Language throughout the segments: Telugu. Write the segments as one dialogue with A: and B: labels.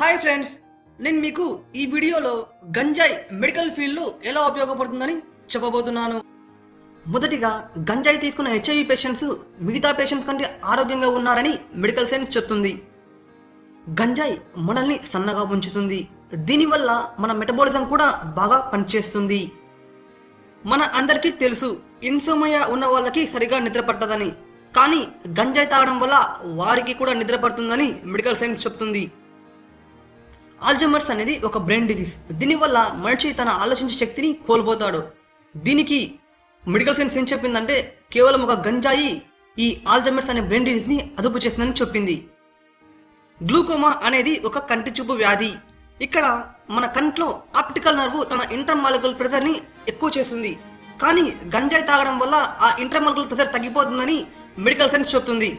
A: హాయ్ ఫ్రెండ్స్ నేను మీకు ఈ వీడియోలో గంజాయి మెడికల్ ఫీల్డ్లో ఎలా ఉపయోగపడుతుందని చెప్పబోతున్నాను. మొదటిగా గంజాయి తీసుకున్న హెచ్ఐవి పేషెంట్స్ మిగతా పేషెంట్స్ కంటే ఆరోగ్యంగా ఉన్నారని మెడికల్ సైన్స్ చెప్తుంది. గంజాయి మనల్ని సన్నగా ఉంచుతుంది. దీనివల్ల మన మెటబాలిజం కూడా బాగా పనిచేస్తుంది. మన అందరికీ తెలుసు ఇన్సోమయ ఉన్న వాళ్ళకి సరిగా నిద్ర పట్టదని. కానీ గంజాయి తాగడం వల్ల వారికి కూడా నిద్ర పడుతుందని మెడికల్ సైన్స్ చెప్తుంది. ఆల్జమర్స్ అనేది ఒక బ్రెయిన్ డిజీజ్ దీనివల్ల మనిషి తన ఆలోచించే శక్తిని కోల్పోతాడు. దీనికి మెడికల్ సైన్స్ ఏం చెప్పిందంటే కేవలం ఒక గంజాయి ఈ ఆల్జమర్స్ అనే బ్రెయిన్ డిజీజ్ని అదుపు చేస్తుందని చెప్పింది. గ్లూకోమా అనేది ఒక కంటి చూపు వ్యాధి. ఇక్కడ మన కంట్లో ఆప్టికల్ నర్వ్ తన ఇంటర్మాలికల్ ప్రెషర్ని ఎక్కువ చేస్తుంది. కానీ గంజాయి తాగడం వల్ల ఆ ఇంటర్మాలికల్ ప్రెషర్ తగ్గిపోతుందని మెడికల్ సైన్స్ చెప్తుంది.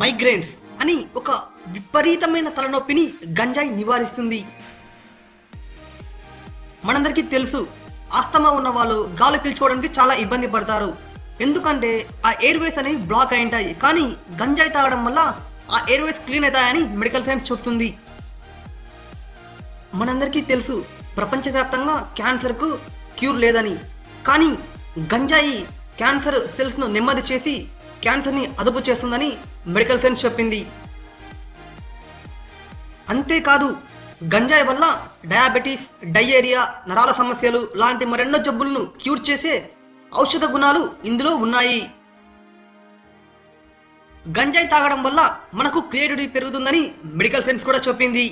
A: మైగ్రేన్స్ అని ఒక విపరీతమైన తలనొప్పిని గంజాయి నివారిస్తుంది. మనందరికీ తెలుసు ఆస్తమా ఉన్న వాళ్ళు గాలి పీల్చుకోవడానికి చాలా ఇబ్బంది పడతారు. ఎందుకంటే ఆ ఎయిర్వేస్ అనేవి బ్లాక్ అయి ఉంటాయి కానీ గంజాయి తాగడం వల్ల ఆ ఎయిర్వేస్ క్లీన్ అవుతాయని మెడికల్ సైన్స్ చెప్తుంది. మనందరికీ తెలుసు ప్రపంచవ్యాప్తంగా క్యాన్సర్కు క్యూర్ లేదని. కానీ గంజాయి క్యాన్సర్ సెల్స్ను నెమ్మది చేసి క్యాన్సర్ని అదుపు చేస్తుందని మెడికల్ సైన్స్ చెప్పింది. అంతేకాదు గంజాయి వల్ల డయాబెటీస్ డయేరియా నరాల సమస్యలు లాంటి మరెన్నో జబ్బులను క్యూర్ చేసే ఔషధ గుణాలు ఇందులో ఉన్నాయి. గంజాయి తాగడం వల్ల మనకు క్రియేటివిటీ పెరుగుతుందని మెడికల్ సైన్స్ కూడా చెప్పింది.